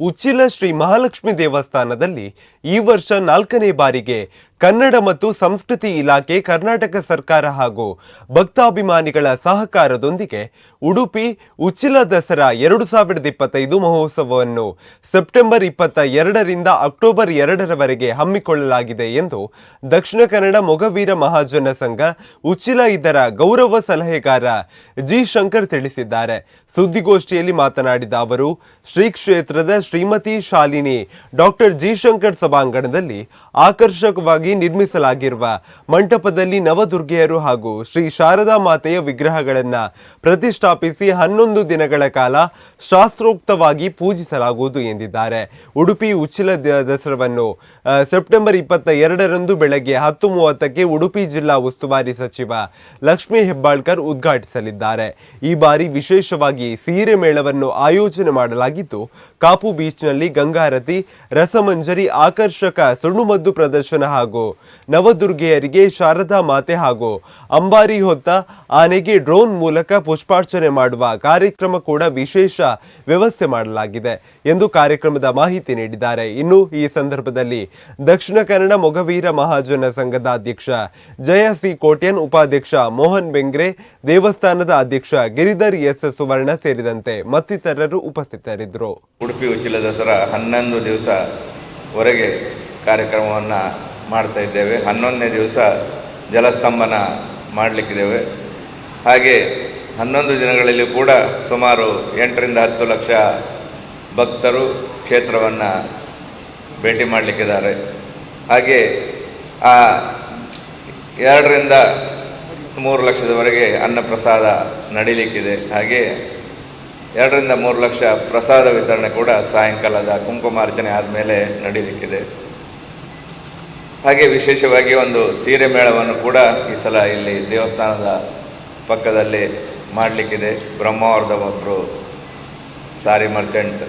ಉಚ್ಚಿಲ ಶ್ರೀ ಮಹಾಲಕ್ಷ್ಮಿ ದೇವಸ್ಥಾನದಲ್ಲಿ ಈ ವರ್ಷ ನಾಲ್ಕನೇ ಬಾರಿಗೆ ಕನ್ನಡ ಮತ್ತು ಸಂಸ್ಕೃತಿ ಇಲಾಖೆ, ಕರ್ನಾಟಕ ಸರ್ಕಾರ ಹಾಗೂ ಭಕ್ತಾಭಿಮಾನಿಗಳ ಸಹಕಾರದೊಂದಿಗೆ ಉಡುಪಿ ಉಚ್ಚಿಲ ದಸರಾ ಎರಡು ಸಾವಿರದ ಇಪ್ಪತ್ತೈದು ಮಹೋತ್ಸವವನ್ನು ಸೆಪ್ಟೆಂಬರ್ ಇಪ್ಪತ್ತ ಎರಡರಿಂದ ಅಕ್ಟೋಬರ್ ಎರಡರವರೆಗೆ ಹಮ್ಮಿಕೊಳ್ಳಲಾಗಿದೆ ಎಂದು ದಕ್ಷಿಣ ಕನ್ನಡ ಮೊಗವೀರ ಮಹಾಜನ ಸಂಘ ಉಚ್ಚಿಲ ಇದರ ಗೌರವ ಸಲಹೆಗಾರ ಜಿ ಶಂಕರ್ ತಿಳಿಸಿದ್ದಾರೆ. ಸುದ್ದಿಗೋಷ್ಠಿಯಲ್ಲಿ ಮಾತನಾಡಿದ ಅವರು, ಶ್ರೀ ಕ್ಷೇತ್ರದ ಶ್ರೀಮತಿ ಶಾಲಿನಿ ಡಾಕ್ಟರ್ ಜಿ ಶಂಕರ್ ಸಭಾಂಗಣದಲ್ಲಿ ಆಕರ್ಷಕವಾಗಿ ನಿರ್ಮಿಸಲಾಗಿರುವ ಮಂಟಪದಲ್ಲಿ ನವದುರ್ಗೆಯರು ಹಾಗೂ ಶ್ರೀ ಶಾರದಾ ಮಾತೆಯ ವಿಗ್ರಹಗಳನ್ನು ಪ್ರತಿಷ್ಠಾಪಿಸಿ ಹನ್ನೊಂದು ದಿನಗಳ ಕಾಲ ಶಾಸ್ತ್ರೋಕ್ತವಾಗಿ ಪೂಜಿಸಲಾಗುವುದು ಎಂದಿದ್ದಾರೆ. ಉಡುಪಿ ಉಚ್ಚಿಲ ದಸರವನ್ನು ಸೆಪ್ಟೆಂಬರ್ ಇಪ್ಪತ್ತ ಎರಡರಂದು ಬೆಳಗ್ಗೆ ಹತ್ತು ಮೂವತ್ತಕ್ಕೆ ಉಡುಪಿ ಜಿಲ್ಲಾ ಉಸ್ತುವಾರಿ ಸಚಿವ ಲಕ್ಷ್ಮೀ ಹೆಬ್ಬಾಳ್ಕರ್ ಉದ್ಘಾಟಿಸಲಿದ್ದಾರೆ. ಈ ಬಾರಿ ವಿಶೇಷವಾಗಿ ಸೀರೆ ಮೇಳವನ್ನು ಆಯೋಜನೆ ಮಾಡಲಾಗಿದ್ದು, ಕಾಪು ಬೀಚ್ನಲ್ಲಿ ಗಂಗಾರತಿ, ರಸಮಂಜರಿ, ಆಕರ್ಷಕ ಸುಣ್ಣುಮದ್ದು ಪ್ರದರ್ಶನ ಹಾಗೂ ನವದುರ್ಗೆಯರಿಗೆ ಶಾರದಾ ಮಾತೆ ಹಾಗೂ ಅಂಬಾರಿ ಹೊತ್ತ ಆನೆಗೆ ಡ್ರೋನ್ ಮೂಲಕ ಪುಷ್ಪಾರ್ಚನೆ ಮಾಡುವ ಕಾರ್ಯಕ್ರಮ ಕೂಡ ವಿಶೇಷ ವ್ಯವಸ್ಥೆ ಮಾಡಲಾಗಿದೆ ಎಂದು ಕಾರ್ಯಕ್ರಮದ ಮಾಹಿತಿ ನೀಡಿದ್ದಾರೆ. ಇನ್ನು ಈ ಸಂದರ್ಭದಲ್ಲಿ ದಕ್ಷಿಣ ಕನ್ನಡ ಮೊಗವೀರ ಮಹಾಜನ ಸಂಘದ ಅಧ್ಯಕ್ಷ ಜಯ ಸಿ ಕೋಟ್ಯನ್, ಉಪಾಧ್ಯಕ್ಷ ಮೋಹನ್ ಬೆಂಗ್ರೆ, ದೇವಸ್ಥಾನದ ಅಧ್ಯಕ್ಷ ಗಿರಿಧರ್ ಎಸ್ ಸುವರ್ಣ ಸೇರಿದಂತೆ ಮತ್ತಿತರರು ಉಪಸ್ಥಿತರಿದ್ದರು. ಉಡುಪಿ ಉಚ್ಚಿಲ ದಸರಾ ಹನ್ನೊಂದು ದಿವಸವರೆಗೆ ಕಾರ್ಯಕ್ರಮವನ್ನು ಮಾಡ್ತಾ ಇದ್ದೇವೆ. ಹನ್ನೊಂದನೇ ದಿವಸ ಜಲಸ್ತಂಭನ ಮಾಡಲಿಕ್ಕಿದ್ದೇವೆ. ಹಾಗೆ ಹನ್ನೊಂದು ದಿನಗಳಲ್ಲಿ ಕೂಡ ಸುಮಾರು ಎಂಟರಿಂದ ಹತ್ತು ಲಕ್ಷ ಭಕ್ತರು ಕ್ಷೇತ್ರವನ್ನು ಭೇಟಿ ಮಾಡಲಿಕ್ಕಿದ್ದಾರೆ. ಹಾಗೆ ಆ ಎರಡರಿಂದ ಮೂರು ಲಕ್ಷದವರೆಗೆ ಅನ್ನಪ್ರಸಾದ ನಡೀಲಿಕ್ಕಿದೆ. ಹಾಗೆ ಎರಡರಿಂದ ಮೂರು ಲಕ್ಷ ಪ್ರಸಾದ ವಿತರಣೆ ಕೂಡ ಸಾಯಂಕಾಲದ ಕುಂಕುಮಾರ್ಚನೆ ಆದಮೇಲೆ ನಡೀಲಿಕ್ಕಿದೆ. ಹಾಗೆ ವಿಶೇಷವಾಗಿ ಒಂದು ಸೀರೆ ಮೇಳವನ್ನು ಕೂಡ ಈ ಸಲ ಇಲ್ಲಿ ದೇವಸ್ಥಾನದ ಪಕ್ಕದಲ್ಲಿ ಮಾಡಲಿಕ್ಕಿದೆ. ಬ್ರಹ್ಮಾವರದ ಒಬ್ಬರು ಸಾರಿ ಮರ್ಚೆಂಟ್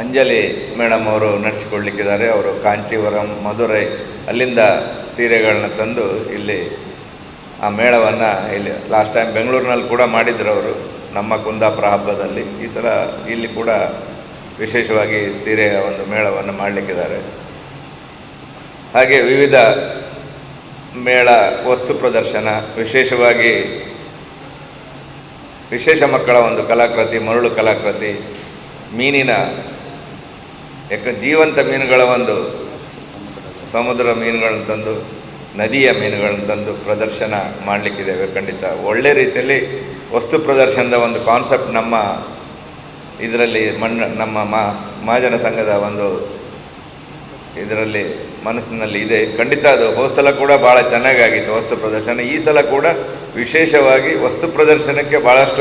ಅಂಜಲಿ. ಮೇಡಮ್ ಅವರು ನಡೆಸಿಕೊಡ್ಲಿಕ್ಕಿದ್ದಾರೆ ಅವರು ಕಾಂಚೀವರಂ ಮಧುರೈ ಅಲ್ಲಿಂದ ಸೀರೆಗಳನ್ನ ತಂದು ಇಲ್ಲಿ ಆ ಮೇಳವನ್ನು ಇಲ್ಲಿ ಲಾಸ್ಟ್ ಟೈಮ್ ಬೆಂಗಳೂರಿನಲ್ಲಿ ಕೂಡ ಮಾಡಿದ್ರು ಅವರು. ನಮ್ಮ ಕುಂದಾಪುರ ಹಬ್ಬದಲ್ಲಿ ಈ ಸಲ ಇಲ್ಲಿ ಕೂಡ ವಿಶೇಷವಾಗಿ ಸೀರೆಯ ಒಂದು ಮೇಳವನ್ನು ಮಾಡಲಿಕ್ಕಿದ್ದಾರೆ. ಹಾಗೆ ವಿವಿಧ ಮೇಳ, ವಸ್ತು ಪ್ರದರ್ಶನ, ವಿಶೇಷವಾಗಿ ವಿಶೇಷ ಮಕ್ಕಳ ಒಂದು ಕಲಾಕೃತಿ, ಮರಳು ಕಲಾಕೃತಿ, ಮೀನಿನ ಯಾಕ ಜೀವಂತ ಮೀನುಗಳ ಒಂದು ಸಮುದ್ರ ಮೀನುಗಳನ್ನು ತಂದು, ನದಿಯ ಮೀನುಗಳನ್ನು ತಂದು ಪ್ರದರ್ಶನ ಮಾಡಲಿಕ್ಕಿದ್ದೇವೆ ಖಂಡಿತ. ಒಳ್ಳೆ ರೀತಿಯಲ್ಲಿ ವಸ್ತು ಪ್ರದರ್ಶನದ ಒಂದು ಕಾನ್ಸೆಪ್ಟ್ ನಮ್ಮ ಇದರಲ್ಲಿ ಮಣ್ಣು, ನಮ್ಮ ಮಹಾಜನ ಸಂಘದ ಒಂದು ಇದರಲ್ಲಿ ಮನಸ್ಸಿನಲ್ಲಿ ಇದೆ. ಖಂಡಿತ ಅದು ಹೋದ ಸಲ ಕೂಡ ಭಾಳ ಚೆನ್ನಾಗಾಗಿತ್ತು, ವಸ್ತು ಪ್ರದರ್ಶನ. ಈ ಸಲ ಕೂಡ ವಿಶೇಷವಾಗಿ ವಸ್ತು ಪ್ರದರ್ಶನಕ್ಕೆ ಭಾಳಷ್ಟು